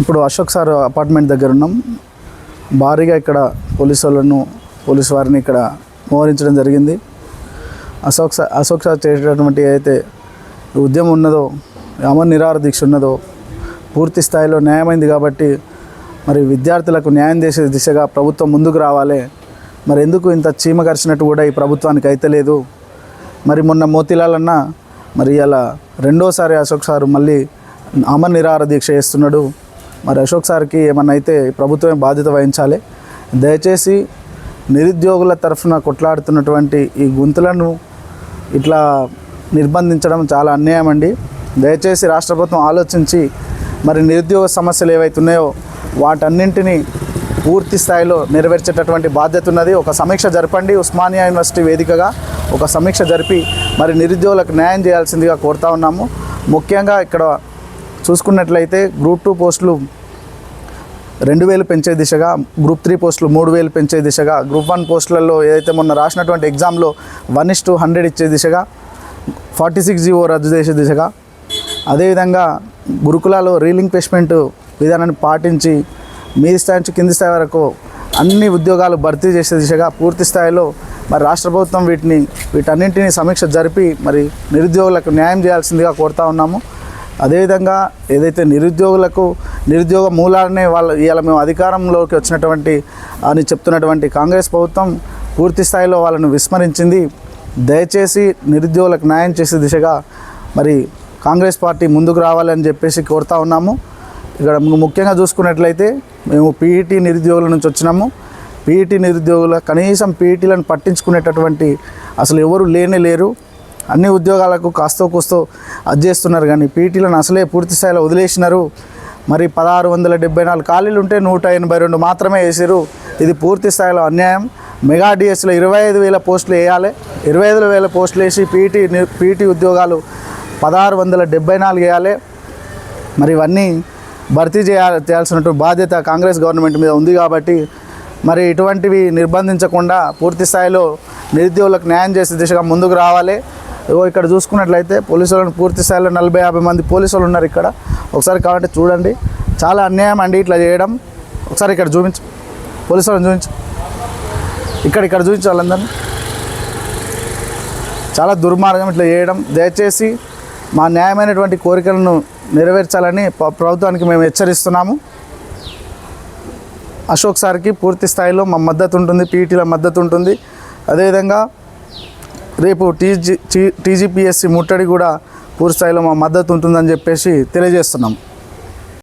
ఇప్పుడు Ashok sir apartment దగ్గర ఉన్నాం. భారీగా ఇక్కడ పోలీసు వాళ్ళను పోలీసు వారిని ఇక్కడ మోహరించడం జరిగింది. అశోక్ సార్ అశోక్ సార్ చేసేటటువంటి ఏదైతే ఉద్యమం ఉన్నదో అమర్ నిరాహార దీక్ష ఉన్నదో పూర్తి స్థాయిలో న్యాయమైంది కాబట్టి మరి విద్యార్థులకు న్యాయం చేసే దిశగా ప్రభుత్వం ముందుకు రావాలి. మరి ఎందుకు ఇంత చీమ కరిచినట్టు కూడా ఈ ప్రభుత్వానికి అయితే లేదు. మరి మొన్న మోతిలాలన్న మరి ఇలా రెండోసారి అశోక్ సారు మళ్ళీ అమర్ నిరాహార దీక్ష చేస్తున్నాడు. మరి అశోక్ సార్కి ఏమన్నా అయితే ప్రభుత్వమే బాధ్యత వహించాలి. దయచేసి నిరుద్యోగుల తరఫున కొట్లాడుతున్నటువంటి ఈ గుంతులను ఇట్లా నిర్బంధించడం చాలా అన్యాయం అండి. దయచేసి రాష్ట్ర ప్రభుత్వం ఆలోచించి మరి నిరుద్యోగ సమస్యలు ఏవైతే ఉన్నాయో వాటన్నింటినీ పూర్తి స్థాయిలో నెరవేర్చేటటువంటి బాధ్యత ఉన్నది. ఒక సమీక్ష జరపండి. ఉస్మానియా యూనివర్సిటీ వేదికగా ఒక సమీక్ష జరిపి మరి నిరుద్యోగులకు న్యాయం చేయాల్సిందిగా కోరుతా ఉన్నాము. ముఖ్యంగా ఇక్కడ చూసుకున్నట్లయితే గ్రూప్ టూ పోస్టులు రెండు వేలు పెంచే దిశగా గ్రూప్ త్రీ పోస్టులు మూడు వేలు పెంచే దిశగా గ్రూప్ వన్ పోస్టులలో ఏదైతే మొన్న రాసినటువంటి ఎగ్జామ్లో వన్ ఇస్ టూ హండ్రెడ్ ఇచ్చే దిశగా ఫార్టీ సిక్స్ జీవో రద్దు చేసే దిశగా అదేవిధంగా గురుకులాలో రీలింగ్ ప్లేస్మెంట్ విధానాన్ని పాటించి మీది స్థాయి నుంచి కింది స్థాయి వరకు అన్ని ఉద్యోగాలు భర్తీ చేసే దిశగా పూర్తి స్థాయిలో మరి రాష్ట్ర ప్రభుత్వం వీటిని వీటన్నింటినీ సమీక్ష జరిపి మరి నిరుద్యోగులకు న్యాయం చేయాల్సిందిగా కోరుతా ఉన్నాము. అదేవిధంగా ఏదైతే నిరుద్యోగులకు నిరుద్యోగ మూలాలనే వాళ్ళ ఇవాళ మేము అధికారంలోకి వచ్చినటువంటి అని చెప్తున్నటువంటి కాంగ్రెస్ ప్రభుత్వం పూర్తి స్థాయిలో వాళ్ళను విస్మరించింది. దయచేసి నిరుద్యోగులకు న్యాయం చేసే దిశగా మరి కాంగ్రెస్ పార్టీ ముందుకు రావాలని చెప్పేసి కోరుతా ఉన్నాము. ఇక్కడ ముఖ్యంగా చూసుకున్నట్లయితే మేము పీఈటీ నిరుద్యోగుల నుంచి వచ్చినాము. పీఈటీ నిరుద్యోగుల కనీసం పీఈటీలను పట్టించుకునేటటువంటి అసలు ఎవరు లేనే లేరు. అన్ని ఉద్యోగాలకు కాస్తో కూస్తో అజ్జేస్తున్నారు కానీ పీటీలను అసలే పూర్తి స్థాయిలో వదిలేసినారు. మరి పదహారు వందల డెబ్బై నాలుగు ఖాళీలు ఉంటే నూట ఎనభై రెండు మాత్రమే వేసారు ఇది పూర్తి స్థాయిలో అన్యాయం. మెగా డిఎస్లో ఇరవై ఐదు వేల పోస్టులు వేయాలి. ఇరవై ఐదు వేల పోస్టులు వేసి పీటీ పీటీ ఉద్యోగాలు పదహారు వందల డెబ్బై నాలుగు వేయాలి. మరి ఇవన్నీ భర్తీ చేయాలి చేయాల్సినటువంటి బాధ్యత కాంగ్రెస్ గవర్నమెంట్ మీద ఉంది కాబట్టి మరి ఇటువంటివి నిర్బంధించకుండా పూర్తి స్థాయిలో నిరుద్యోగులకు న్యాయం చేసే దిశగా ముందుకు రావాలి. ఇగో ఇక్కడ చూసుకున్నట్లయితే పోలీసులను పూర్తి స్థాయిలో నలభై యాభై మంది పోలీసులు ఉన్నారు ఇక్కడ. ఒకసారి కావాలంటే చూడండి. చాలా అన్యాయం అండి ఇట్లా చేయడం. ఒకసారి ఇక్కడ చూపించు. పోలీసులను చూపించు. ఇక్కడ ఇక్కడ చూపించు వాళ్ళందరినీ. చాలా దుర్మార్గం ఇట్లా చేయడం. దయచేసి మా న్యాయమైనటువంటి కోరికలను నెరవేర్చాలని ప్రభుత్వానికి మేము హెచ్చరిస్తున్నాము. అశోక్ సార్కి పూర్తి స్థాయిలో మా మద్దతు ఉంటుంది. పీఈటీల మద్దతు ఉంటుంది. అదేవిధంగా రేపు టీజీ టీజీపీఎస్సీ ముట్టడి కూడా పూర్తి స్థాయిలో మా మద్దతు ఉంటుందని చెప్పేసి తెలియజేస్తున్నాం.